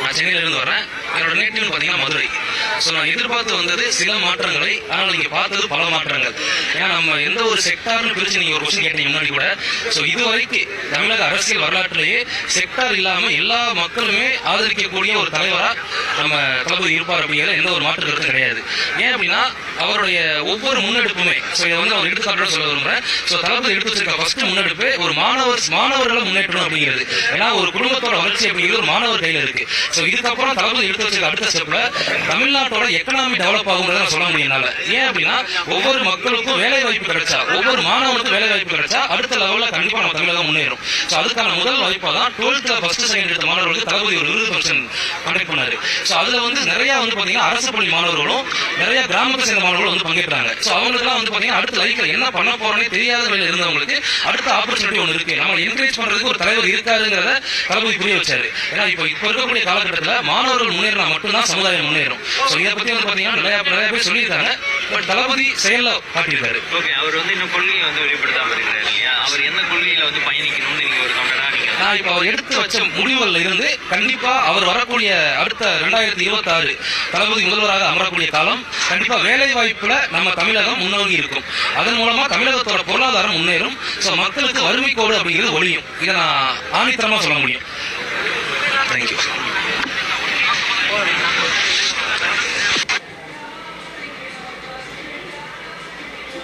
நான் சென்னையிலேருந்து வரேன். என்னோட நேட்டிவ்னு பார்த்தீங்கன்னா மதுரை. ஸோ நான் எதிர்பார்த்து வந்தது சில மாற்றங்களை ஆனால் நீங்கள் பார்த்தது பல மாற்றங்கள். ஏன்னா நம்ம எந்த ஒரு செக்டார்னு பிரித்து நீங்கள் ஒரு கொஸ்டின் கேட்டீங்க முன்னாடி கூட ஸோ இது வரைக்கும் தமிழக அரசியல் வரலாற்றிலேயே செக்டார் இல்லாம எல்லா மக்களுமே ஆதரிக்கக்கூடிய ஒரு தலைவரா நம்ம தளபதி இருப்பார் அப்படிங்கிற எந்த ஒரு மாற்று கருத்தும் கிடையாது. ஏன் அப்படின்னா அவருடைய ஒவ்வொரு முன்னெடுப்புமே ஸோ இதை வந்து அவர் எடுத்துக்காட்டோட சொல்ல விரும்புறேன். ஸோ தளபதி எடுத்து வச்சிருக்க ஃபர்ஸ்ட் முன்னெடுப்பு ஒரு மாணவர் மாணவர்களை முன்னேற்றணும் அப்படிங்கிறது. ஏன்னா ஒரு குடும்பத்தோட வளர்ச்சி அப்படிங்கிறது ஒரு மாணவர் கையில இருக்கு. ஸோ இதுக்கப்புறம் தளபதி எடுத்து வச்சிருக்க அடுத்த ஸ்டெப்ல தமிழ்நாட்டோட எக்கனாமி டெவலப் ஆகுங்கிறத சொல்ல முடியும் என்னால. ஏன் அப்படின்னா ஒவ்வொரு மக்களுக்கும் வேலை வாய்ப்பு கிடைச்சா ஒவ்வொரு மாணவனுக்கும் வேலை வாய்ப்பு கிடைச்சா அடுத்த லெவலில் கண்டிப்பாக நம்ம தமிழகம் முன்னேறும். ஸோ அதுக்கான முதல் வாய்ப்பா தான் டுவெல்த்ல ஃபர்ஸ்ட் செகண்ட் எடுத்த மாணவர்களுக்கு தளபதி ஒரு விருது ஃபங்க்ஷன் கண்டக்ட் பண்ணாரு. ஸோ அதில் வந்து நிறைய வந்து பார்த்தீங்கன்னா அரசு பள்ளி மாணவர்களும் நிறைய கிராமத்தை சேர்ந்த மாணவர்களும் வந்து பங்கேற்றாங்க. ஸோ அவங்களுக்குலாம் வந்து பார்த்தீங்கன்னா அடுத்த லைஃப்ல என்ன பண்ண போறோம்னே தெரியாத வேலை இருந்தவங்களுக்கு அடுத்த ஆப்பர்ச்சுனிட்டி ஒன்று இருக்கு. நம்ம என்கரேஜ் பண்றதுக்கு ஒரு தலைவர் இருக்காருங்கிறத தளபதி புரிய வச்சாரு. ஏன்னா இப்போ இப்போ இருக்கக்கூடிய காலகட்டத்தில் மாணவர்கள் முன்னேறினா மட்டும்தான் சமுதாயம் முன்னேறும். ஸோ இதை பத்தி வந்து பாத்தீங்கன்னா நிறைய நிறைய பேர் சொல்லியிருக்காங்க. பட் தளபதி செயல்ல காட்டியிருக்காரு. ஓகே அவர் வந்து இன்னும் கொள்கையை வந்து வெளிப்படுத்தாம இருக்கிறாரு இல்லையா? அவர் என்ன கொள்கையில வந்து பயணிக்கணும்னு நீங்க ஒரு தொண்டரா நீங்க நான் இப்ப அவர் எடுத்து வச்ச முடிவுகள்ல இருந்து கண்டிப்பா அவர் வரக்கூடிய அடுத்த ரெண்டாயிரத்தி இருபத்தி ஆறு தளபதி முதல்வராக அமரக்கூடிய காலம் கண்டிப்பா வேலை வாய்ப்புல நம்ம தமிழகம் முன்னோக்கி இருக்கும். அதன் மூலமா தமிழகத்தோட பொருளாதாரம் முன்னேறும். சோ மக்களுக்கு வறுமை கோடு அப்படிங்கிறது ஒழியும் இதை நான் ஆணித்தரமா சொல்ல முடியும். தேங்க்யூ